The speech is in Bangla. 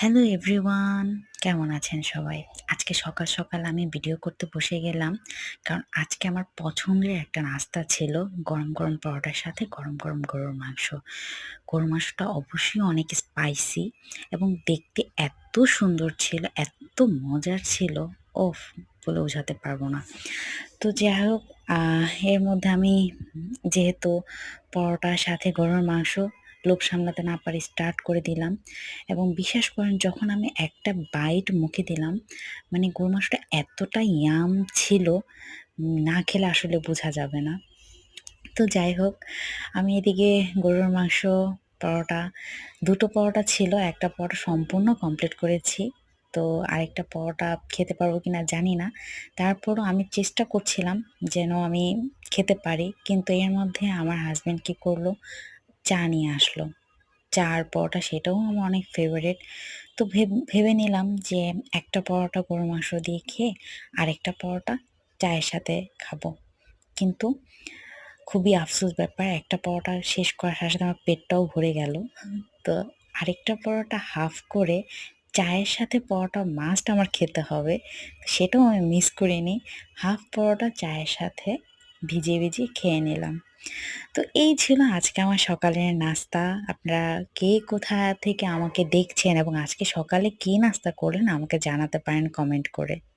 হ্যালো এভরিওয়ান কেমন আছেন সবাই? আজকে সকাল সকাল আমি ভিডিও করতে বসে গেলাম, কারণ আজকে আমার পছন্দের একটা নাস্তা ছিল গরম গরম পরোটার সাথে গরম গরম গরুর মাংস। গরুর মাংসটা অবশ্যই অনেক স্পাইসি এবং দেখতে এত সুন্দর ছিল, এত মজার ছিল, ওফ, বলে বোঝাতে পারব না। তো যাই হোক এর মধ্যে আমি যেহেতু পরোটার সাথে গরুর মাংস লোভ সামলাতে না পারি স্টার্ট করে দিলাম। এবং বিশ্বাস করেন, যখন আমি একটা বাইট মুখে দিলাম মানে গরু মাংসটা এতটা ইয়াম ছিল, না খেলে আসলে বোঝা যাবে না। তো যাই হোক, আমি এদিকে গরুর মাংস, পরোটা, দুটো পরোটা ছিল, একটা পরোটা সম্পূর্ণ কমপ্লিট করেছি। তো আরেকটা পরোটা খেতে পারব কিনা জানি না। তারপরও আমি চেষ্টা করছিলাম যেন আমি খেতে পারি, কিন্তু এর মধ্যে আমার হাজব্যান্ড কী করল? চা নিয়ে আসলো। চা আর পরোটা সেটাও আমার অনেক ফেভারিট তো ভেব- নিলাম যে একটা পরোটা গরু মাংস দিয়ে খেয়ে আরেকটা পরোটা চায়ের সাথে খাব। কিন্তু খুবই আফসোস ব্যাপার, একটা পরোটা শেষ করার সাথে সাথে আমার পেটটাও ভরে গেল। তো আরেকটা পরোটা হাফ করে চায়ের সাথে পরোটা মাস্ট আমার খেতে হবে, সেটাও আমি মিস করিনি। হাফ পরোটা চায়ের সাথে ভিজিয়ে ভিজিয়ে খেয়ে নিলাম। তো এই ছিল আজকে আমার সকালের নাস্তা। আপনারা কে কোথা থেকে আমাকে দেখছেন এবং আজকে সকালে কী নাস্তা করলেন আমাকে জানাতে পারেন কমেন্ট করে।